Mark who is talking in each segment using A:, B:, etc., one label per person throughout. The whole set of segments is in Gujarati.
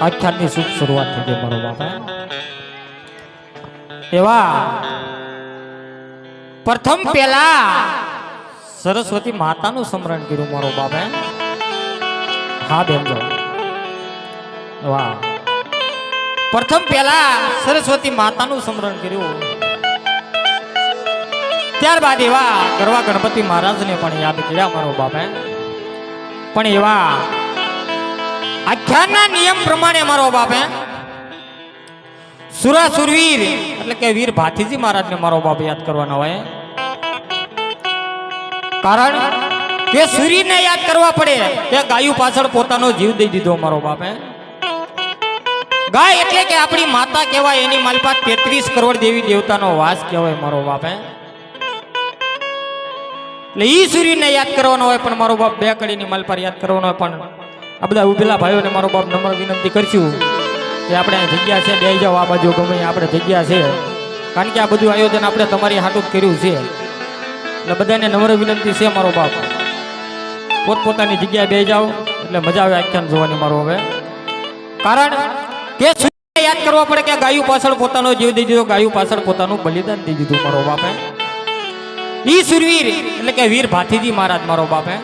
A: આખ્યાનની શુભ શરૂઆત થઈ ગઈ મારો બાપા. એવા પ્રથમ પેલા સરસ્વતી માતાનું સ્મરણ કર્યું મારો બાપે. હા, બેન વાહ. પ્રથમ પેલા સરસ્વતી માતાનું સ્મરણ કર્યું. ત્યારબાદ એવા ગરવા ગણપતિ મહારાજને પણ યાદ કર્યા મારો બાપે. પણ એવા આખ્યાનના નિયમ પ્રમાણે મારો બાપે સુરા સુરવીર એટલે કે વીર ભાથીજી મહારાજને મારો બાપ યાદ કરવાનો હોય. કારણ કે સૂર્યને યાદ કરવા પડે, કે ગાયું પાછળ પોતાનો જીવ દઈ દીધો મારો બાપે ગાય એટલે કે આપણી માતા કહેવાય, એની માલપાત તેત્રીસ કરોડ દેવી દેવતાનો વાસ કહેવાય મારો બાપે એટલે ઈ સૂર્યને યાદ કરવાનો હોય, પણ મારો બાપ બે કડીની માલપાર યાદ કરવાનો હોય, પણ આ બધા ઉભેલા ભાઈઓને મારો બાપ નમ્ર વિનંતી કરશું કે આપણે અહીં જગ્યા છે, બે જાઓ આ બાજુ, ગમે આપણે જગ્યા છે. કારણ કે આ બધું આયોજન આપણે તમારી હાટું કર્યું છે. એટલે બધાને નમ્ર વિનંતી છે મારો બાપ. પોતપોતાની જગ્યાએ બે જાઓ, એટલે મજા આવે આખ્યાન જોવાની મારો હવે. કારણ કે યાદ કરવા પડે કે ગાયું પાછળ પોતાનો જીવ દઈ દીધો, ગાયું પાછળ પોતાનું બલિદાન દઈ દીધું મારો બાપે. ઈ સુરવીર, એટલે કે વીર ભાથીજી મહારાજ મારો બાપે.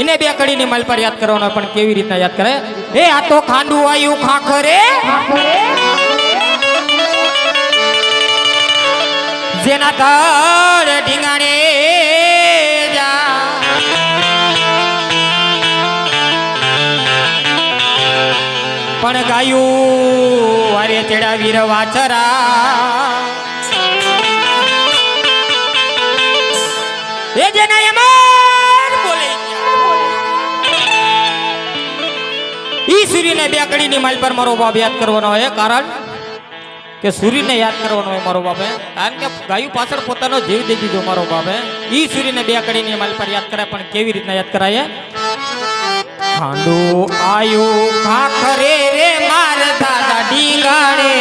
A: એને બે કડીની માલ પર યાદ કરવાનો પણ કેવી રીતના યાદ કરે? એ, આ તો ખાંડુ આયુ ખાખરે. જેના તળ ઢીંગાણે પણ ગાયું વારે ચડા વીર વાછરા એ જેના યમન સૂર્યને બે કડીની માલ પર મારો બાપ યાદ કરવાનો હોય, કારણ કે સૂર્યને યાદ કરવાનો હોય મારો બાપે કારણ કે ગાયું પાછળ પોતાનો જીવ દઈ દીધો મારો બાપે ઈ સૂર્યને બે કડીની માલ પર યાદ કરાય, પણ કેવી રીતના યાદ કરાય ખાંડો આયુ ખાખરે રે માર દાદા ડીંગાડે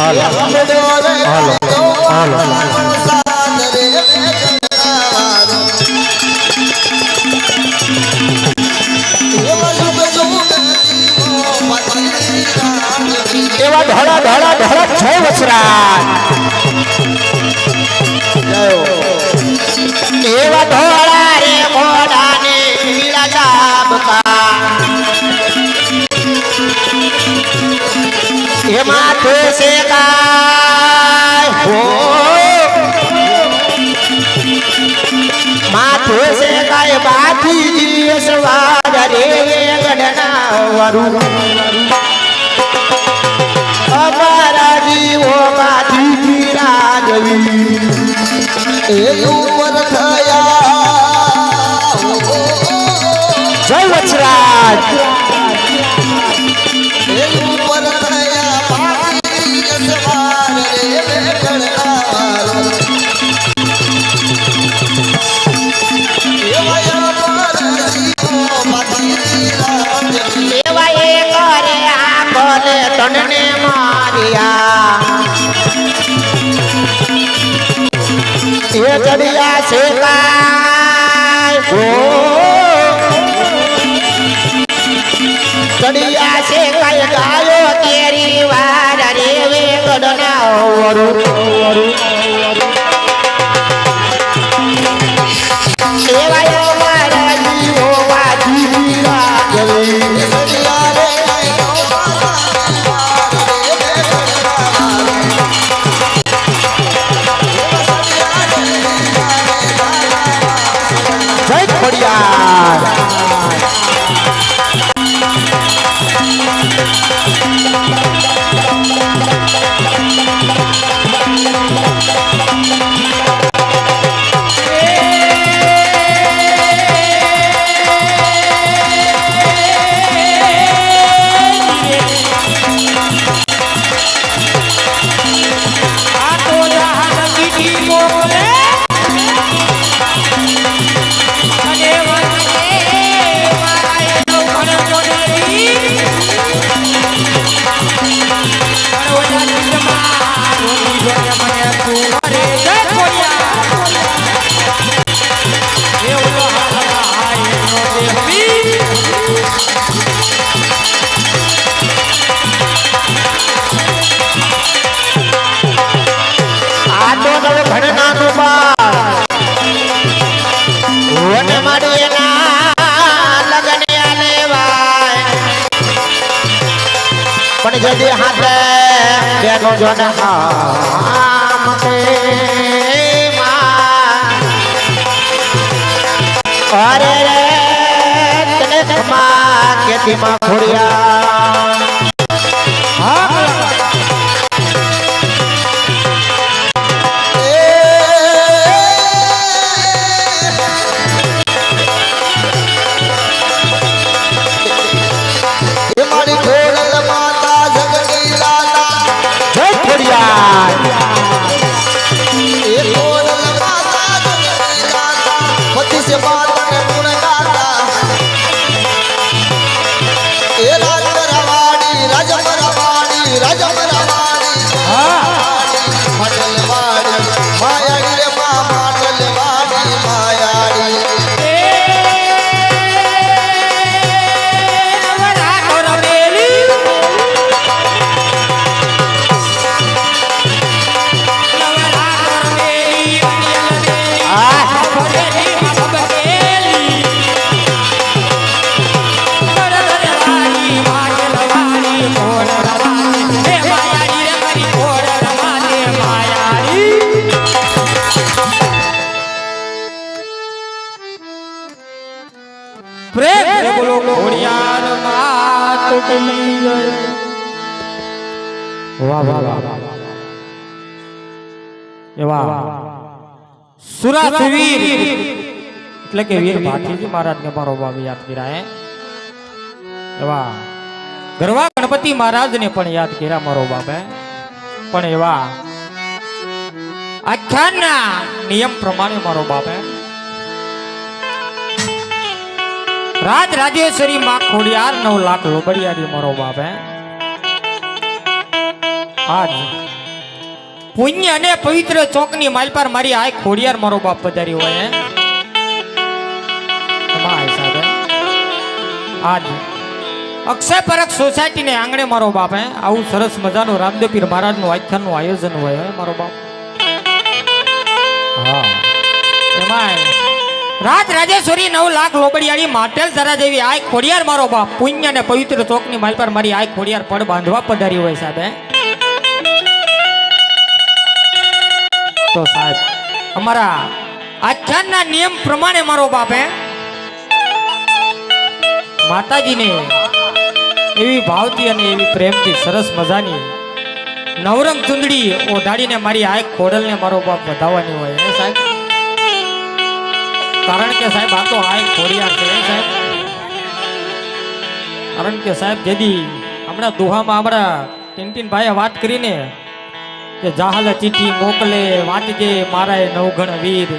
B: હાલ.
C: એવા
A: ધોળા ધોળા ધોળા જય વસરાજ. એવા ધોળા ગઢના વરુ અમારા જીવો માંથી જવી
C: એ ઉપર થયા
A: છે કાય ગાયો કેરી વાર રે વે ગડના વરુ. બેનો જોન આમ તે માં. અરે રે તને ખમા કેતીમાં ખોડિયા એવા સુરાસવીર એટલે કે વીર ભાતીજી મહારાજને મારો બાપ યાદ કર્યા હે એવા ગરવા ગણપતિ મહારાજને પણ યાદ કર્યા મારો બાપે પણ એવા આખ્યાનના નિયમ પ્રમાણે મારો બાપે રાજ રાજેશ્વરી માં ખોડિયાર નવ લાખ લોબડિયારી મારો બાપ હે આજ પુણ્ય અને પવિત્ર ચોકની માલ પર મારી આ ખોડિયાર મારો બાપ પધારી હોય. આજ અક્ષય પરક સોસાયટી ને આંગણે મારો બાપ, હે આવું સરસ મજાનું રામદેવપીર મહારાજનું આખ્યાનનું આયોજન હોય મારો બાપ હા એમાં રાજ રાજેશ્વરી નવ લાખ લોબડિયાળી માટેલ ધરા જેવી આય ખોડિયાર મારો બાપ પુણ્ય અને પવિત્ર ચોકની માલ પર મારી આય ખોડિયાર પડ બાંધવા પધારી હોય, સાહેબ, હે. તો સાહેબ, અમારા આખ્યાનના નિયમ પ્રમાણે મારો બાપ માતાજીને એવી ભાવતી અને એવી પ્રેમથી સરસ મજાની નવરંગ ચુંદડી ઓઢાડીને મારી આ ખોડલને મારો બાપ વધાવવાની હોય એ સાહેબ. કારણ કે સાહેબ, આ તો આ ખોડિયાર છે સાહેબ. કારણ કે સાહેબ, જેદી હમણાં દુહામાં આપણા ટીન ભાઈએ વાત કરીને કે જાહલ ચીઠી મોકલે, વાંચજે મારાય નવઘણ વીર.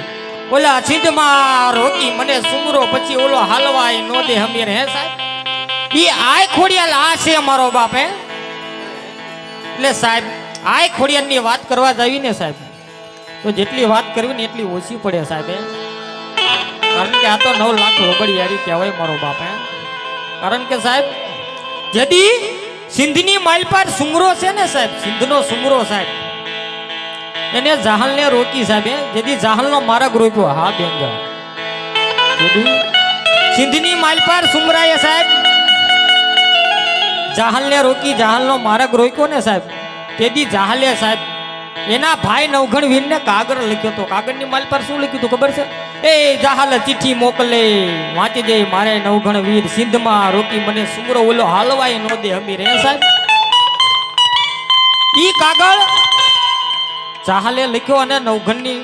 A: ઓલા સિંધમાં રોકી મને સુમરો, પછી ઓલો હાલવાય નો દે હમીર, હે સાહેબ? ઈ આય ખોડિયાલ, આ છે મારો બાપ, હે? એટલે સાહેબ, આય ખોડિયાલની વાત કરવા જાવી ને સાહેબ. તો જેટલી વાત કરવી ને એટલી ઓછી પડે સાહેબ કારણ કે આ તો નવ લાખ રોબડિયારી કહેવાય મારો બાપ, હે? કારણ કે સાહેબ, જેદી સિંધની માઇલ પર સુમરો છે ને સાહેબ, સિંધનો સુમરો સાહેબ એને જાહલને રોકી સાહેબ, જેથી જાહલનો માર્ગ રોક્યો. હા, બેન સિંધની સિંધની માઇલ પર સુમરાએ સાહેબ, જાહલને રોકી, જાહલનો માર્ગ રોક્યો ને સાહેબ. તેથી જાહલે સાહેબ, એના ભાઈ નવઘણ વીરને કાગળ લખ્યો હતો. કાગળની માલ પર શું લખ્યું હતું ખબર છે? એ જાહલ ચિઠ્ઠી મોકલે, વાંચી દે, મારે નવઘણ વીર સિંધમાં રોકી, મને સુમરો ઓલો હાલવાય નો દે અમીર. રે સાહેબ? ઈ કાગળ ચાહલે લખ્યો અને નવઘણની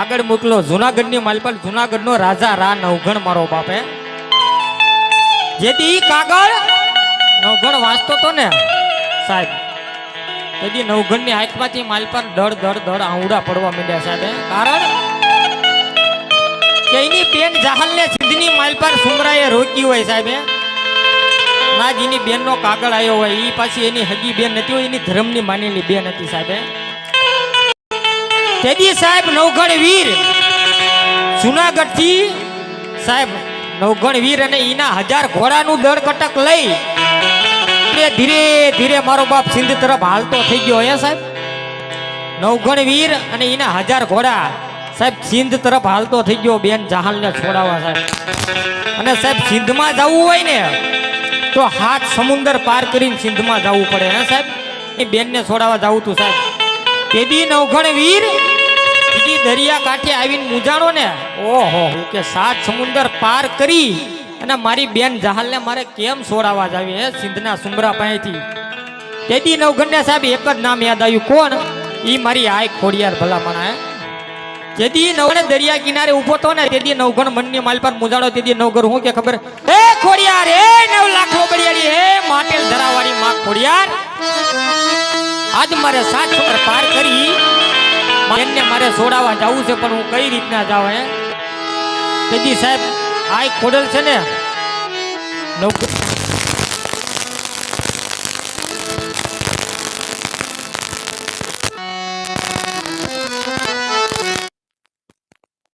A: આગળ મોકલો જુનાગઢની માલ પર જુનાગઢનો રાજા રા નવઘણ મારો બાપે જેથી કાગળ નવઘણ વાંચતો તો ને? સાહેબ, તેથી નવઘણની આંખમાંથી માલ પર દળ દળ દળ આંવડા પડવા માંડ્યા સાહેબ કારણ કે એની બેન જાહલને સિદ્ધની માલ પર સુમરાએ રોકી હોય સાહેબ નાજીની બેનનો કાગળ આવ્યો હોય. એ પાછી એની હગી બેન નથી હોય, એની ધર્મની માનેલી બેન હતી સાહેબ તેદી સાહેબ નવઘણ વીર. જુનાગઢથી સાહેબ નવગણ વીર અને એના હજાર ઘોડાનું દળ કટક લઈ ધીરે ધીરે મારો બાપ સિંધ તરફ હાલતો થઈ ગયો હે સાહેબ. નવગણ વીર અને એના હજાર ઘોડા સાહેબ સિંધ તરફ હાલતો થઈ ગયો બેન જહાલને છોડાવવા સાહેબ. અને સાહેબ સિંધમાં જવું હોય ને, તો હાથ સમુંદર પાર કરીને સિંધમાં જવું પડે હે સાહેબ. એ બેનને છોડાવવા જવું તું સાહેબ. તેદી નવઘણ વીર. બીજી દરિયા કાંઠે આવીને મૂંઝાણો ને, ઓહો, હું કે સાત સમુંદર પાર કરી અને મારી બેન જહાલને મારે કેમ છોડાવવા જાવી હે સિંધના સુમરા પાસેથી? તેદી નવઘણને સાહેબ એક જ નામ યાદ આવ્યું. કોણ? એ મારી આય ખોડિયાર ભલામણ હે. જેદી નવને દરિયા કિનારે ઊભો તો ને તેદી નવગણ મનની માલ પર મુજાડો તેદી નવગર હું કે ખબર? એ ખોડિયાર એ નવ લાખો બડિયારી હે માટેલ ધરાવાળી માં ખોડિયાર. આજ મારે સાત છોકર પાર કરી. એમને મારે છોડાવવા જવું છે, પણ હું કઈ રીતના જાઉં, હે? સાહેબ આ ખોડલ છે ને? નવ